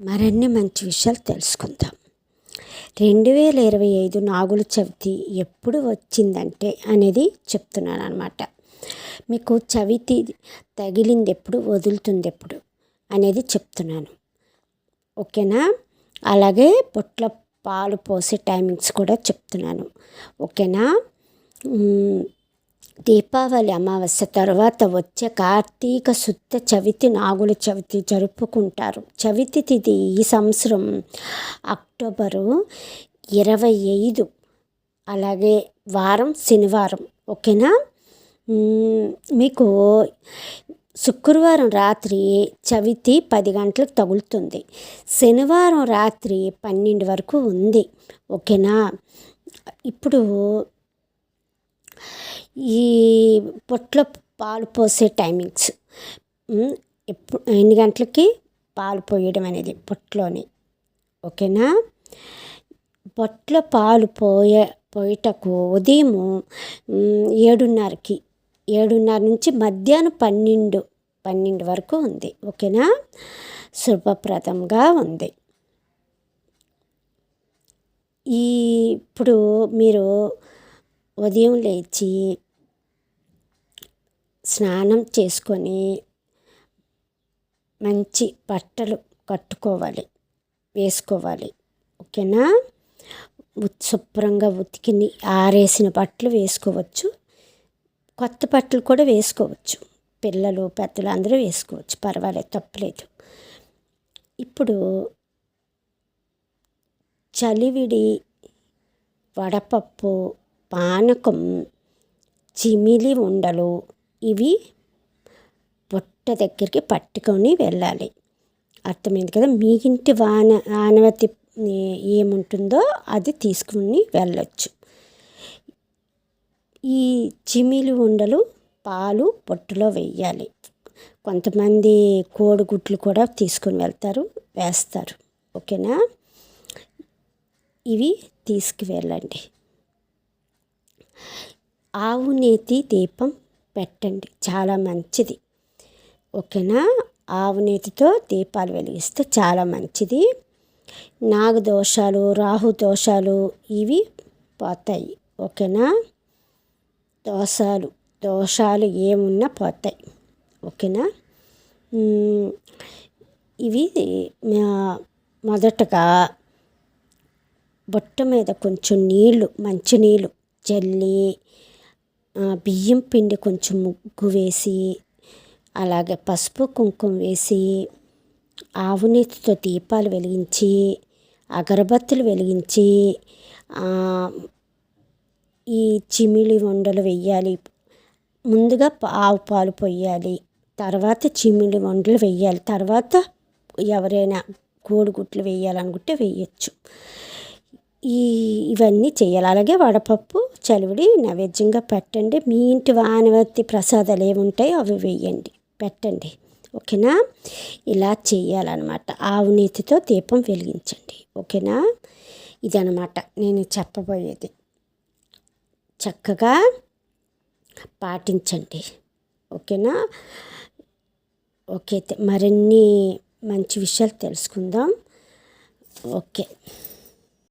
మరిన్ని మంచి విషయాలు తెలుసుకుందాం. రెండు వేల ఇరవై ఐదు నాగుల చవితి ఎప్పుడు వచ్చిందంటే అనేది చెప్తున్నాను అనమాట మీకు చవితి తగిలింది ఎప్పుడు వదులుతుంది ఎప్పుడు అనేది చెప్తున్నాను. ఓకేనా? అలాగే పొట్ల పాలు పోసే టైమింగ్స్ కూడా చెప్తున్నాను. ఓకేనా? దీపావళి అమావాస్య తర్వాత వచ్చే కార్తీక శుద్ధ చవితి నాగుల చవితి జరుపుకుంటారు. చవితి తిథి ఈ సంవత్సరం అక్టోబరు ఇరవై ఐదు. అలాగే వారం శనివారం. ఓకేనా? మీకు శుక్రవారం రాత్రి చవితి పది గంటలకు తగులుతుంది. శనివారం రాత్రి పన్నెండు వరకు ఉంది. ఓకేనా? ఇప్పుడు ఈ పొట్లో పాలు పోసే టైమింగ్స్. ఎప్పుడు ఎన్ని గంటలకి పాలు పోయడం అనేది పొట్లోని. ఓకేనా? పొట్లో పాలు పోయే పోయేటకు ఉదయము ఏడున్నరకి. ఏడున్నర నుంచి మధ్యాహ్నం పన్నెండు పన్నెండు వరకు ఉంది. ఓకేనా? శుభప్రదంగా ఉంది. ఈ ఇప్పుడు మీరు ఉదయం లేచి స్నానం చేసుకొని మంచి బట్టలు కట్టుకోవాలి వేసుకోవాలి. ఓకేనా? శుభ్రంగా ఉతికిని ఆరేసిన బట్టలు వేసుకోవచ్చు. కొత్త బట్టలు కూడా వేసుకోవచ్చు. పిల్లలు పెద్దలు అందరూ వేసుకోవచ్చు. పర్వాలేదు తప్పలేదు. ఇప్పుడు చలివిడి వడపప్పు పానకం చిమిలి ఉండలు ఇవి పొట్ట దగ్గరికి పట్టుకొని వెళ్ళాలి. అర్థమైంది కదా? మీ ఇంటి వాన ఆనవతి ఏముంటుందో అది తీసుకుని వెళ్ళొచ్చు. ఈ చిమిలి ఉండలు పాలు పొట్టులో వేయాలి కొంతమంది కోడిగుడ్లు కూడా తీసుకుని వెళ్తారు వేస్తారు. ఓకేనా? ఇవి తీసుకువెళ్ళండి. ఆవు నేతి దీపం పెట్టండి. చాలా మంచిది. ఓకేనా? ఆవు నీతితో దీపాలు వెలిగిస్తే చాలా మంచిది. నాగ దోషాలు రాహు దోషాలు ఇవి పోతాయి. ఓకేనా? దోషాలు దోషాలు ఏమున్నా పోతాయి. ఓకేనా? ఇవి మొదటగా బుట్ట మీద కొంచెం నీళ్ళు మంచినీళ్ళు చల్లి బియ్యం పిండి కొంచెం ముగ్గు వేసి అలాగే పసుపు కుంకుమ వేసి ఆవు నేతితో దీపాలు వెలిగించి అగరబత్తులు వెలిగించి ఈ చిమిలి వండలు వెయ్యాలి. ముందుగా ఆవు పాలు పొయ్యాలి. తర్వాత చిమిలి వండలు వెయ్యాలి. తర్వాత ఎవరైనా కోడిగుట్లు వేయాలనుకుంటే వేయచ్చు ఈ ఇవన్నీ చేయాలి అలాగే వడపప్పు చలివిడి నైవేద్యంగా పెట్టండి. మీ ఇంటి వానవతి ప్రసాదాలు ఏమి ఉంటాయో అవి వేయండి. పెట్టండి. ఓకేనా? ఇలా చేయాలన్నమాట ఆవు నీతితో దీపం వెలిగించండి. ఓకేనా? ఇదనమాట నేను చెప్పబోయేది. చక్కగా పాటించండి. ఓకేనా? ఓకే. మరిన్ని మంచి విషయాలు తెలుసుకుందాం. ఓకే.